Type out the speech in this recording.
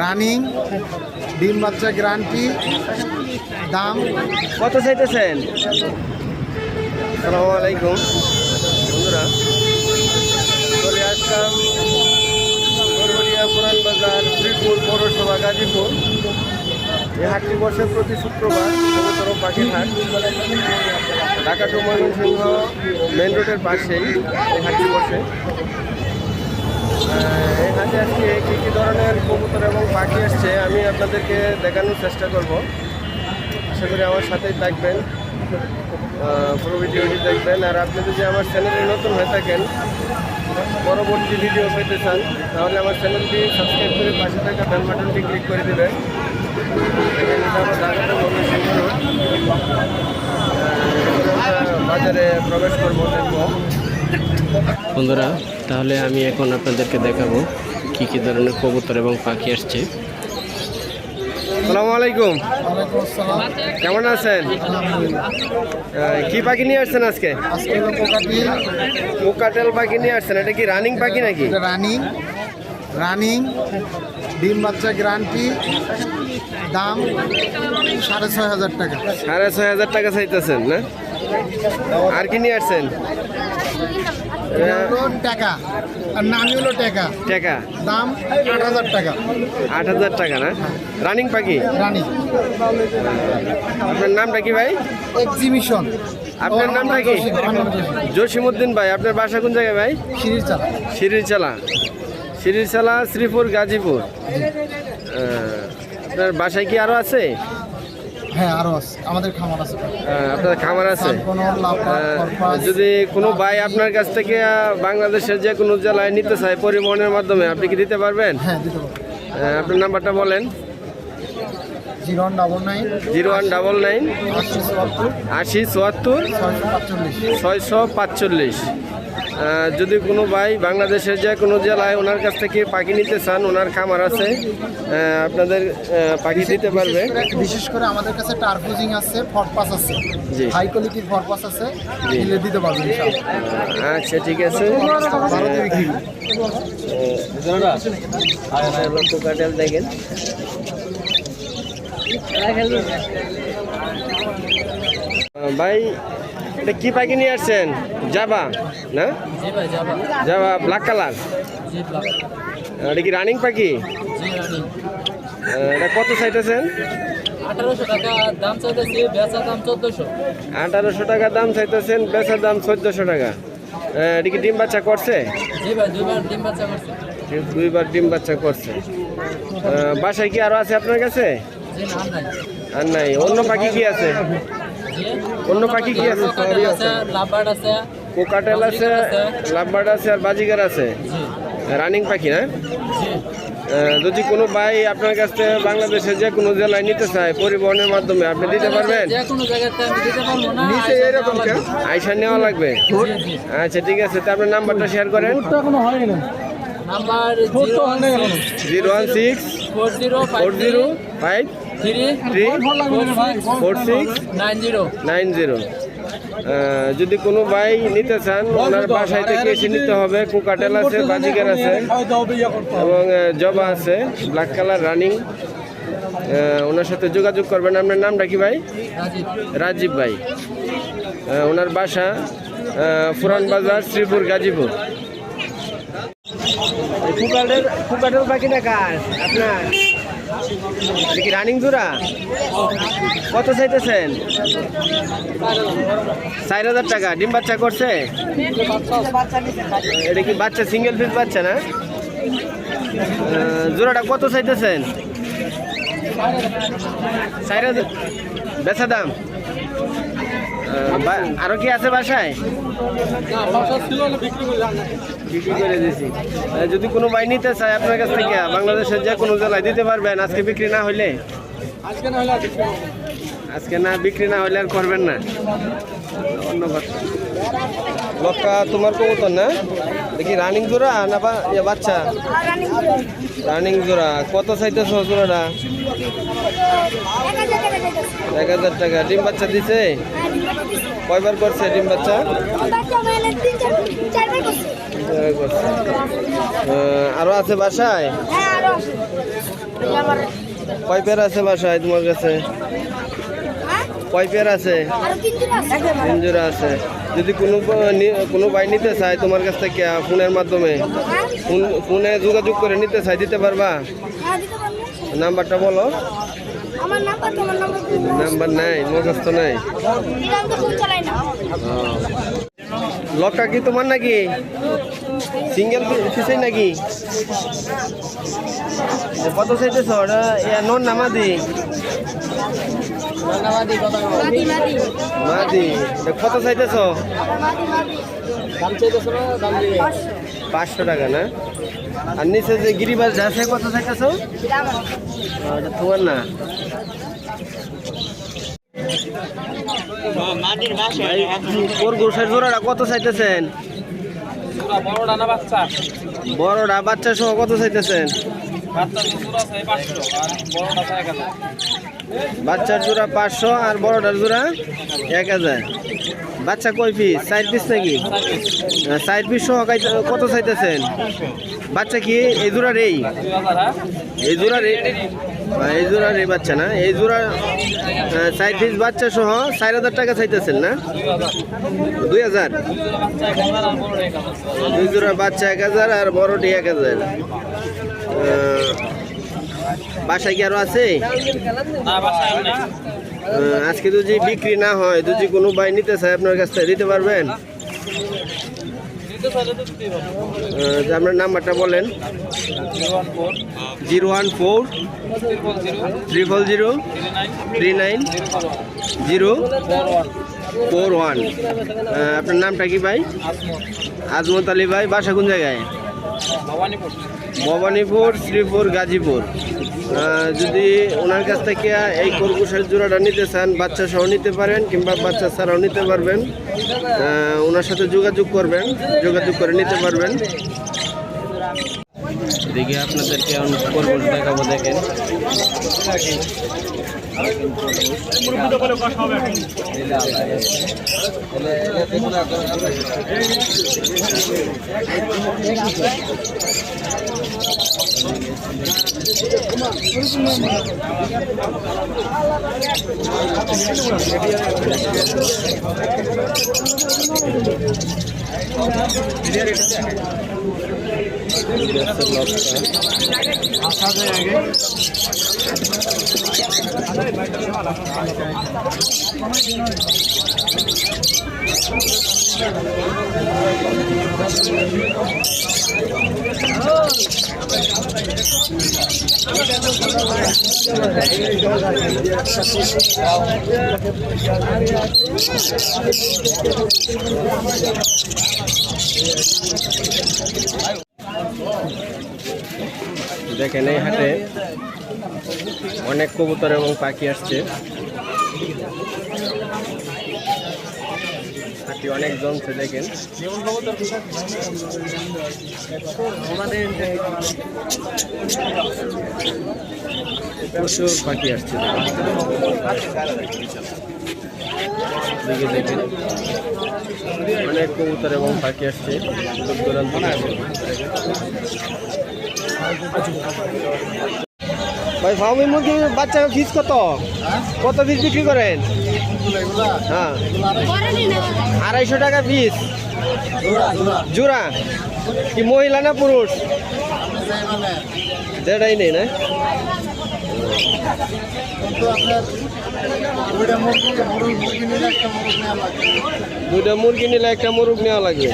Running ডিম বাচ্চা guarantee দাম। কত চাইতেছেন? সালামু আলাইকুম। বন্ধুরা চলে আসলাম পুরান বাজার শ্রীপুর পৌরসভা গাজীপুর। এই হাটটি বসে প্রতি শুক্রবার ও পাখির হাট ঢাকা টু ময়মনসিংহ মেন রোডের পাশেই এই হাটটি বসে। এই হাটে আজকে কী কী ধরনের কবুতর এবং পাখি আসছে আমি আপনাদেরকে দেখানোর চেষ্টা করব। আশা করি আমার সাথেই থাকবেন। পুরো ভিডিওটি দেখবেন। আর আপনি যদি আমার চ্যানেলে নতুন হয়ে থাকেন, পরবর্তী ভিডিও পেতে চান, তাহলে আমার চ্যানেলটি সাবস্ক্রাইব করে পাশে থাকা বেল বাটনটি ক্লিক করে দেবেন। বাজারে প্রবেশ করব দেখব। বন্ধুরা তাহলে আমি এখন আপনাদেরকে দেখাবো কি কি ধরনের কবুতর এবং পাখি আসছে। সালামু আলাইকুম। কেমন আছেন? কি পাখি নিয়ে আসছেন আজকে? কোকাটিল। মুকাটেল পাখি নিয়ে আসছেন। এটা কি রানিং পাখি নাকি? এটা রানিং। রানিং। ডিম বাচ্চা গ্যারান্টি। দাম সাড়ে ছয় হাজার টাকা। সাড়ে ছয় হাজার টাকা চাইতেছেন না? আর কি নিয়ে আসছেন? টাকা। আর নামি হলো টাকা। টাকা। দাম আট হাজার টাকা। আট হাজার টাকা না? রানিং পাখি? রানিং। আপনার নামটা কি ভাই? এক্সিবিশন। আপনার নামটা কি? জসিমুদ্দিন ভাই আপনার বাসা কোন জায়গায় ভাই? সিরিজ চালা শিরিরচালা শিরিরচালা শ্রীপুর গাজীপুর। আপনার বাসায় কি আরও আছে? হ্যাঁ আরও আছে। আমাদের খামার আছে। আপনার খামার আছে। যদি কোনো ভাই আপনার কাছ থেকে বাংলাদেশের যে কোনো জেলায় নিতে চায় পরিবহনের মাধ্যমে আপনি কি দিতে পারবেন? হ্যাঁ দিতে আপনার নাম্বারটা বলেন। Zero one double nine. Zero one double nine. আশি চুয়াত্তর। আশি চুয়াত্তর। ছয়শো পাঁচচল্লিশ। ছয়শো পাঁচচল্লিশ। আহ, যদি কোনো ভাই বাংলাদেশের যে কোনো জেলায় ওনার কাছ থেকে পাখি নিতে চান ওনার খামার আছে আপনাদের পাখি দিতে পারবে। বিশেষ করে আমাদের কাছে টারফুজিং আছে ফরপাস আছে। হাই কোয়ালিটির ফরপাস আছে দিলে দিতে পারবেন আচ্ছা ঠিক আছে। দেখেন ভাই, এটা কি পাখি নিয়ে আসছেন? যাবা না? যাবা ব্ল্যাক কালার এটা কি রানিং পাখি? এটা কত চাইতেছেন? আঠারোশো টাকা দাম চাইতেছি বেচা দাম চোদ্দশো টাকা। চাইতেছেন এটা কি ডিম বাচ্চা করছে? দুইবার ডিম বাচ্চা করছে। বাসায় কি আরও আছে আপনার কাছে? আর নাই। অন্য পাখি কি আছে? অন্য পাখি কি আছে? কোকাটেল আছে লাভবার্ড আছে। কোকাটেল আছে লাভবার্ড আছে। আর বাজিগার আছে। রানিং পাখি না? যদি কোনো ভাই আপনার কাছ থেকে বাংলাদেশে যে কোনো জেলায় নিতে চায় পরিবহনের মাধ্যমে আপনি দিতে পারবেন? যে কোনো জায়গাতে আমি দিতে পারব না আইসা নেওয়া লাগবে। আচ্ছা ঠিক আছে তা আপনার নাম্বারটা শেয়ার করেন। Zero zero one six four zero four zero five three? Three? Four six? Nine zero. যদি কোনো ভাই নিতে চান ওনার বাসায় থেকে এসে নিতে হবে। কুকাটেল আছে বাজিকার আছে এবং জবা আছে ব্ল্যাক কালার রানিং ওনার সাথে যোগাযোগ করবেন। আপনার নামটা কি ভাই? রাজীব। রাজীব ভাই। ওনার বাসা পুরান বাজার শ্রীপুর গাজীপুর। কুকাটেল কুকাটেল পাখি না কার আপনার? কি রানিং জোড়া? কত চাইতেছেন? চার হাজার টাকা। ডিম বাচ্চা করছে? এটা কি বাচ্চা সিঙ্গেল পিস বাচ্চা না? জোড়াটা কত চাইতেছেন? চার হাজার বেচা দাম? আরও কি আছে বাসায়? বিক্রি করে দিছি যদি কোনো ভাই নিতে চায় আপনার কাছ থেকে বাংলাদেশের যে কোনো জেলায় দিতে পারবেন আজকে বিক্রি না হইলে? আজকে না বিক্রি না। হইলে আর করবেন না। অন্য কথা লক্কা তোমার কবুতর না? দেখি রানিং জোড়া না বা ইয়ে বাচ্চা? রানিং জোড়া। কত চাইতেছ জোড়াটা? এক হাজার টাকা। ডিম বাচ্চা দিছে? কয়বার করছে ডিম বাচ্চা? আরও আছে বাসায়? কয় পেয়ার আছে বাসায় তোমার কাছে? কয় পেয়ার আছে? আরও তিন দিন আছে। যদি কোনো কোনো বাই নিতে চায় তোমার কাছ থেকে ফোনের মাধ্যমে, ফোন- যোগাযোগ করে নিতে চাই দিতে পারব? নাম্বারটা বলো। আমার নাম্বার তোমার নাম্বার নাম্বার নাই মুখস্থ নাই। না। লকটা কি তোমার নাকি? সিঙ্গেল ফিসেই নাকি? এ কত চাইতেছ? ওটা নন নামাদি মাদি? মাদি কত চাইতেছ? পাঁচশো। টাকা না? আর নিচে যে গিরিবাস আছে কত চাইতেছ? তোমার না। ওর জোড়াটা কত চাইতেছেন? বাচ্চা? বড়টা বাচ্চা সহ কত চাইতেছেন? বাচ্চার জোড়া পাঁচশো আর বড়টার জোড়া এক হাজার। বাচ্চা কয় পিস চার পিস নাকি? চার পিস সহ কত চাইতেছেন? বাচ্চা কি এই জোড়ার এই এই জোড়ার এই জোড়ার এই বাচ্চা না? এই জোড়া চার পিস বাচ্চা সহ চার হাজার টাকা চাইতেছেন না? দুই হাজার? দুই জোড়া বাচ্চা এক হাজার আর বড়টি এক হাজার। বাসায় কি আরও আছে? আজকে যদি বিক্রি না হয় যদি কোনো ভাই নিতে চায় আপনার কাছ থেকে দিতে পারবেন? আপনার নাম্বারটা বলেন। Zero one four triple zero three nine zero four one. আপনার নামটা কি ভাই? আজমত আলী ভাই বাসা কোন জায়গায়? ভবানীপুর। ভবানীপুর, শ্রীপুর, গাজীপুর। যদি ওনার কাছ থেকে এই খরগোশের জোড়াটা নিতে চান, বাচ্চা সহ নিতে পারেন কিংবা বাচ্চা ছাড়াও নিতে পারবেন। ওনার সাথে যোগাযোগ করবেন, যোগাযোগ করে নিতে পারবেন। এদিকে আপনাদেরকে খরগোশ দেখাবো, দেখেন। Oh, দেখেন এই হাটে অনেক কবুতর এবং পাখি আসছে। পাখি অনেক জমছে দেখেন প্রচুর পাখি আসছে। দেখেন। অনেক কবুতর এবং পাখি আসছে। দূর দূরান্ত। ভাই ফার্মি মুরগির বাচ্চা ফিস কত কত পিস বিক্রি করেন? হ্যাঁ। আড়াইশো টাকা পিস। জোড়া কি মহিলা না পুরুষ? যেটাই নেই না? দুইটা মুরগি নিলে একটা মুরগ নেওয়া লাগবে।